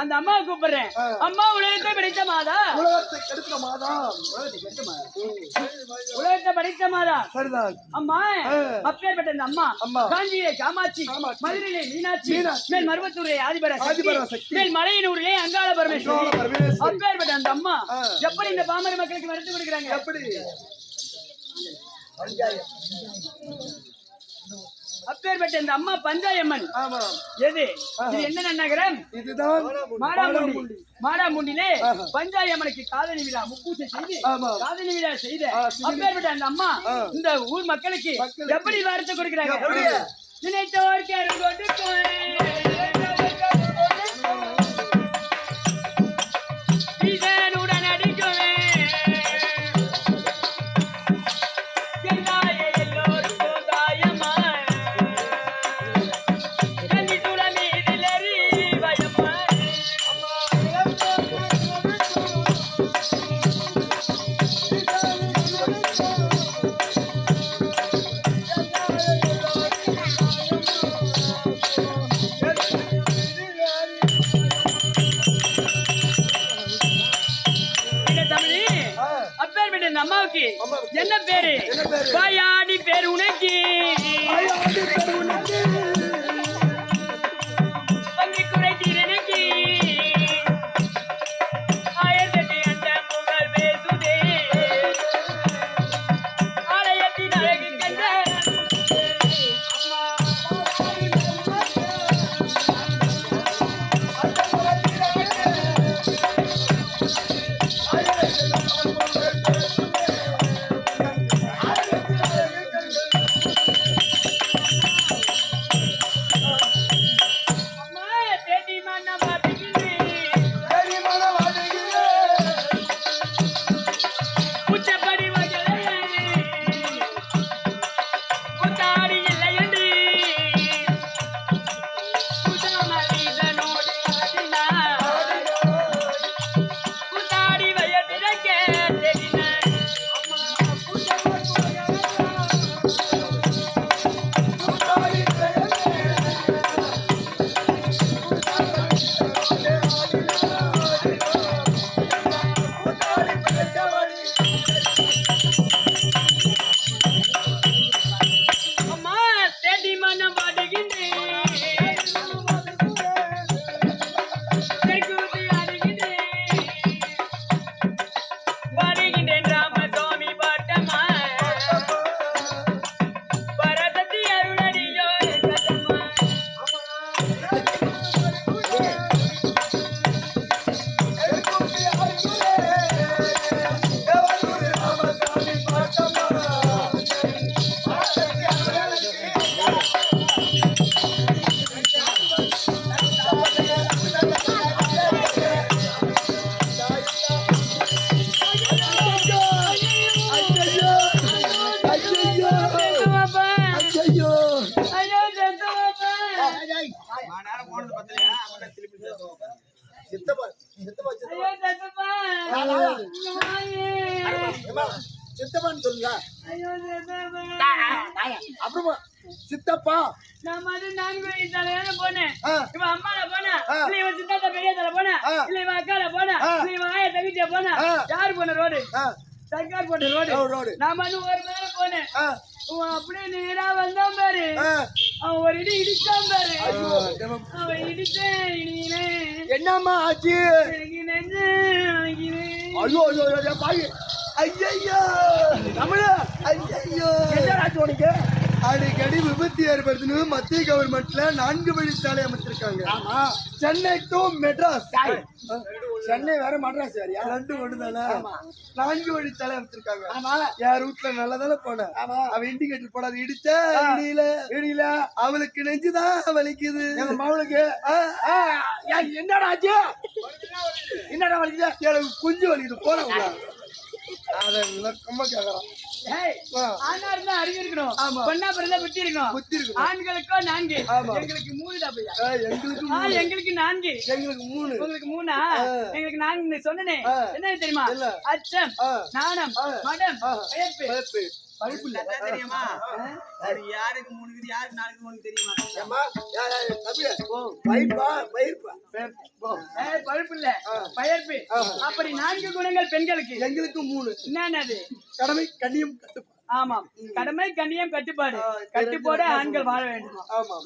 அந்த அம்மா கூப்பிடுறேன். அம்மா உலகத்தை படித்த மாதா? உலகத்தை மாதா. உலகத்தை படித்த மாதா? சரிதான். அம்மா அப்பேற்பட்ட இந்த அம்மா அம்மா. காஞ்சியிலே காமாட்சி மதுரையிலே மீனாட்சி மேல் மருவத்தூரிலே ஆதிபர மேல் மலையினூரிலே அங்காள பரமேஸ்வரி. அப்பேற்பட்ட அந்த அம்மா எப்படி இந்த பாமர மக்களுக்கு மருந்து கொடுக்குறாங்க? எப்படி? அப்பேற்பட்ட இந்த அம்மா பஞ்சாயம்மன். எது? இது என்ன நகரம் இதுதான் மாடாமுண்டி மாடாமுண்டிலே பஞ்சாயம்மனுக்கு காதலி விழா முக்கூசை செய்து காதலி விழா செய்த அப்பேர்பட்ட அந்த அம்மா இந்த ஊர் மக்களுக்கு எப்படி வார்த்தை கொடுக்கிறாங்க? நினைத்தோர்க்கு அருள் கொண்டு போறேன் கேட்ட இந்த அம்மாவுக்கு. என்ன பேரு? பாயாடி பேர் உனக்கு. சித்தப்பான்னு சொல்லுங்க. ஐயோ செத்துப்பா அப்புறமா. சித்தப்பா. நான் மட்டும் நான்கு வழி தலையான போனேன். இவன் அம்மால போனா ஆ. இல்ல இவன் சித்தாத்தா பெரிய தலை போனா ஆ. இல்ல இவன் அக்கால போனா ஆ. இல்ல இவன் ஆய தகுதியா போனா ஆ. யார் போன ரோடு? சர்க்கார் போட்ட ரோடு. ரோடு. நான் ஒரு நேரம் போனேன். அவன் அப்படியே நேரா வந்தான் பாரு. அவன் ஒரு இடி இடிச்சான் பாரு. அவன் இடிச்சேன் என்னம்மா ஆச்சு? எனக்கு நெஞ்சு. ஐயோ ஐயோ ஐயோ பாய். ஐயையோ! தமிழ! ஐயையோ! என்னடாச்சு உனக்கு? அடிக்கடி விபத்து ஏற்படுத்தணும் மத்திய கவர்மெண்ட்ல நான்கு வழிச்சாலை அமைச்சிருக்காங்க. ஆமா. சென்னை டு மெட்ராஸ். சென்னை வேற மட்ராஸ் வேறியா ரெண்டு ஒண்ணு தானே நான்கு வழிச்சாலை அமைச்சிருக்காங்க. ஆமா. என் ரூட்ல நல்லதானே போனேன் ஆமா. அவன் இண்டிகேட்டர் போடாது. இடிச்ச இடியில. இடியில. அவளுக்கு நெஞ்சுதான் வலிக்குது. எங்க மவளுக்கு என்னடா ஆச்சு? என்னடா வலிக்குது? எனக்கு குஞ்சு வலிக்குது. போறவங்க அத விளக்கமா கேக்குறான். ஆண்களுக்கோ நான்கு. எங்களுக்கு மூணு. எங்களுக்கு நான்கு எங்களுக்கு மூணு உங்களுக்கு மூணா. எங்களுக்கு நான்கு சொன்னனே. என்ன தெரியுமா. அச்சம். நாணம். மடம் பழுப்பு இல்ல. தெரியுமா? அது யாருக்கு மூணு விதி யாருக்கு நாலு மூணு தெரியுமா? பயிர்ப்பா, பயிர்ப்பா. போ. ஏய், பழுப்பு இல்ல. பயப்பு அப்படி நான்கு குணங்கள் பெண்களுக்கு. எங்களுக்கு மூணு. என்னன்னது? கடமை கண்ணியம் கட்டுப்பாடு. ஆமாம் கடமை கண்ணியம் கட்டுப்பாடு. கட்டுப்போட ஆண்கள் வாழ வேண்டும்.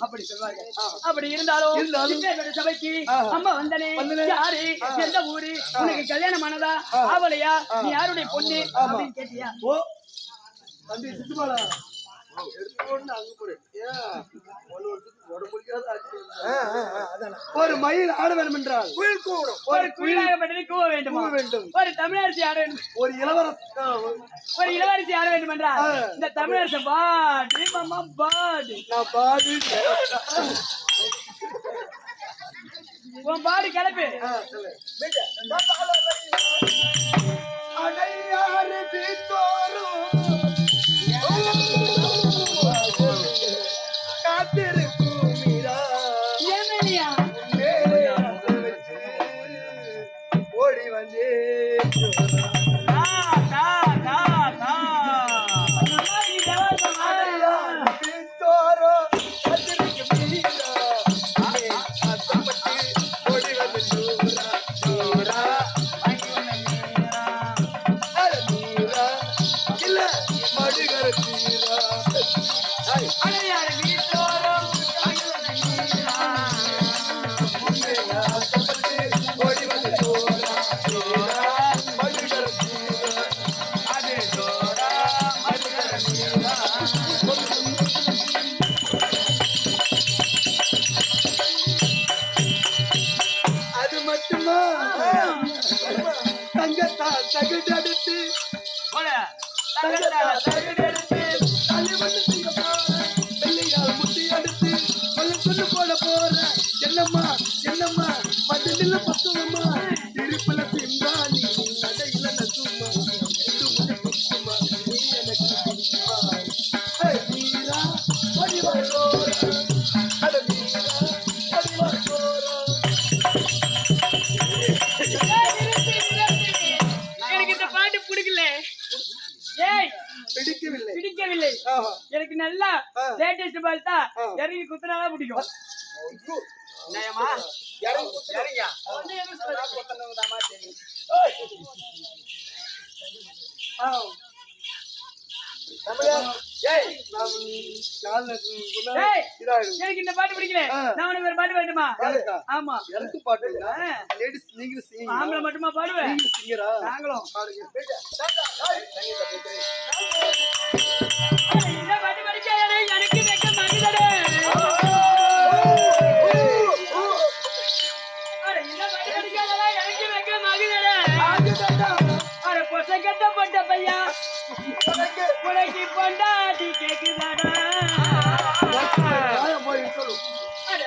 அப்படி சொல்வார்கள். அப்படி இருந்தாலும் சபைக்கு. அம்மா வந்தனே. வந்தனே. யாரு? எந்த ஊரு? உனக்கு கல்யாணம் ஆனதா? ஆவலையா? நீ யாருடைய பொண்ணு? அப்படின்னு கேட்டியா? ஓ தம்பி ஆச்சு. ஒரு மயில் ஆட வேண்டும் என்றால் குயில் கூடும் ஒரு குயிலாகப்பட்டது கூவ வேண்டுமா? கூவ வேண்டும். ஒரு தமிழரசி ஆட வேண்டும்? ஒரு இளவரச ஒரு இளவரசி ஆட வேண்டும் என்றால். இந்த தமிழரச பாடு மாமா பாடு. நான் பாடு. உன் பாடு கிளப்பு. அடையாறு வீட்டோரும் தங்கத்தால் தகுடடுத்து போல தங்கத்தால தகுடெடுத்து தலைவன் சிங்கமா வெள்ளையால் முட்டி அடுத்து கொல்ல கொண்டு போட போற. என்னம்மா என்னம்மா பதிலில் பத்துவம்மா? நல்லா. லேட்டஸ்ட் பால் தான். இறங்கி குத்துனாதான் பிடிக்கும். என்னையம்மா இறங்கி குத்து. சரிங்க ஆ. தமிழா ஏய் நான் கால்ல முன்னால ஏய், இதாயிடும் எனக்கு இந்த பாட்டு பிடிக்கல. நான் உனக்கு ஒரு பாட்டு எனக்கா? ஆமா எனக்கு பாட்டு. லேடிஸ் ஆ? ஆம்பளை மட்டுமா பாடுவேன் நாங்களும் பாடுங்க உனக்கு பொண்டாட்டி கேக்குதாடா?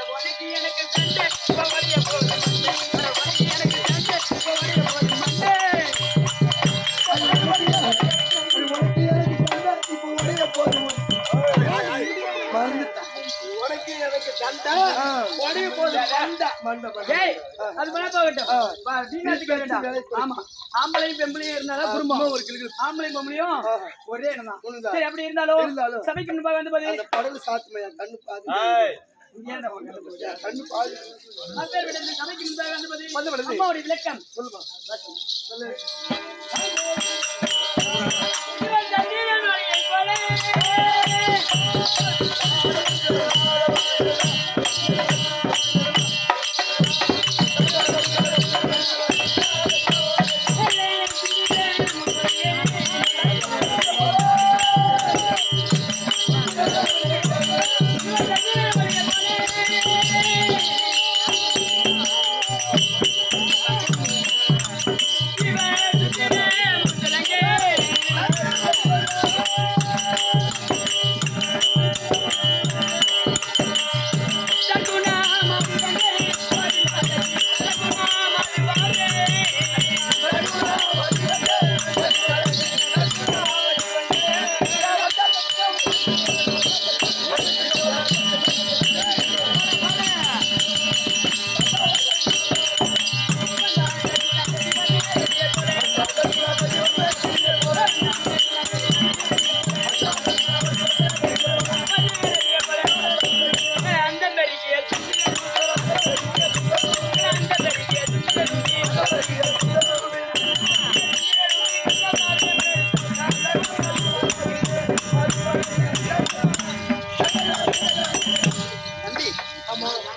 உனக்கு எனக்கு சண்டை உனக்கு எனக்கு அது பண்ண போகட்டும். ஆமா. ஆம்பளையும் பெம்பளையும் இருந்தாலும் குடும்பம் ஒரு கிளுகிழு. ஆம்பளையும் பொம்பளையும். ஒரே இடம். சரி அப்படி இருந்தாலும் இருந்தாலும். சபைக்கு முன்பாக வந்து பாரு அந்த படகு சாத்துமையா கண்ணு பாது கண்ணு பாது சபைக்கு முன்பாக வந்து விடுது. அம்மாவுடைய விளக்கம் சொல்லுமா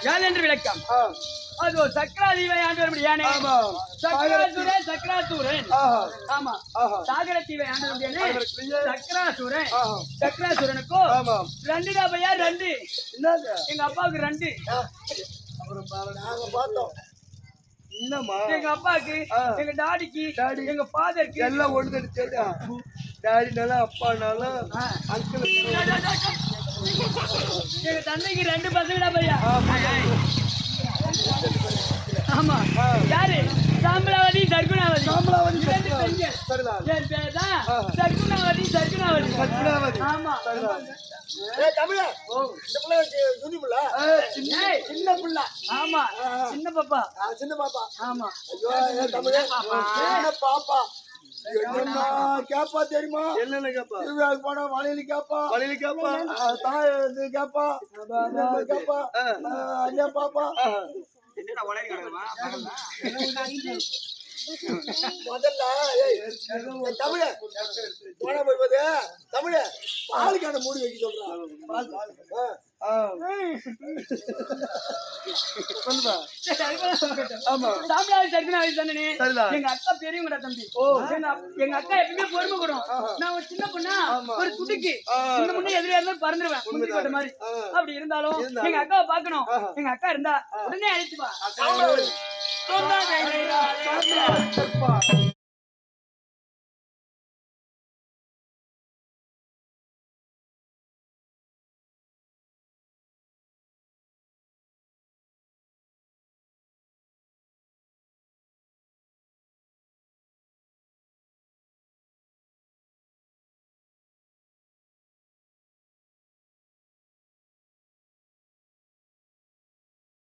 யான் என்று விளக்கம்? அது ஒரு சக்கராதீவை ஆண்டு வரும்படியானே சக்கராசுரன் சக்கராசூரன். ஆமா. ஆஹா. சாகரத்தீவை ஆண்டு வரும்படியானே சக்கராசுரன். சக்கராசுரனுக்கும் ஆமா. ரெண்டு டாபையா ரெண்டு. எங்க அப்பாவுக்கு ரெண்டு. பார்த்தோம். எங்க அப்பாவுக்கு ஆ. எங்க டாடிக்கு டாடி. எங்க ஃபாதருக்கு. எல்லாம் ஒன்று டாடினாலும் அப்பானாலும். அங்கிள் எங்க தந்தைக்கு ரெண்டு பசங்கடா பையா? ஆமா. யாரு? சாம்பலாவதி சர்க்குணாவதி. சாம்பலாவதி, சர்க்குணாவதி. சர்க்குணாவதி சர்க்குணாவதி. ஆமா. தமிழா. இந்த பிள்ளை துணிப்புல ஏய், சின்ன பிள்ளை. ஆமா. சின்ன பாப்பா. சின்ன பாப்பா. ஆமா. ஐயோ தமிழ். பாப்பா. கேப்பா தெரியுமா? என்னென்ன கேப்பா? திருவிழாவுக்கு போனா வளையல் கேப்பா. வழியில கேப்பா? தாய் இது கேப்பா. கேப்பா. ஐயா பாப்பா. என்னடா உலகி கிடக்குமா முதல்ல தமிழ. போன போய் தமிழ. பாலுக்கான மூடி வைக்க சொல்றான். சொல்லுப்பா ஆமா தானே சரிதான். எங்க அக்கா பெரியவங்கடா தம்பி. எங்க அக்கா எப்பவுமே பொறுமை கூடும். நான் ஒரு சின்ன பொண்ணா. ஒரு துடிக்கு எதிரியா இருந்தாலும் பறந்துருவேன். முந்திரி கொட்டை மாதிரி. அப்படி இருந்தாலும். எங்க அக்காவை பார்க்கணும். ஆஹா. எங்க அக்கா இருந்தா உடனே அழைச்சு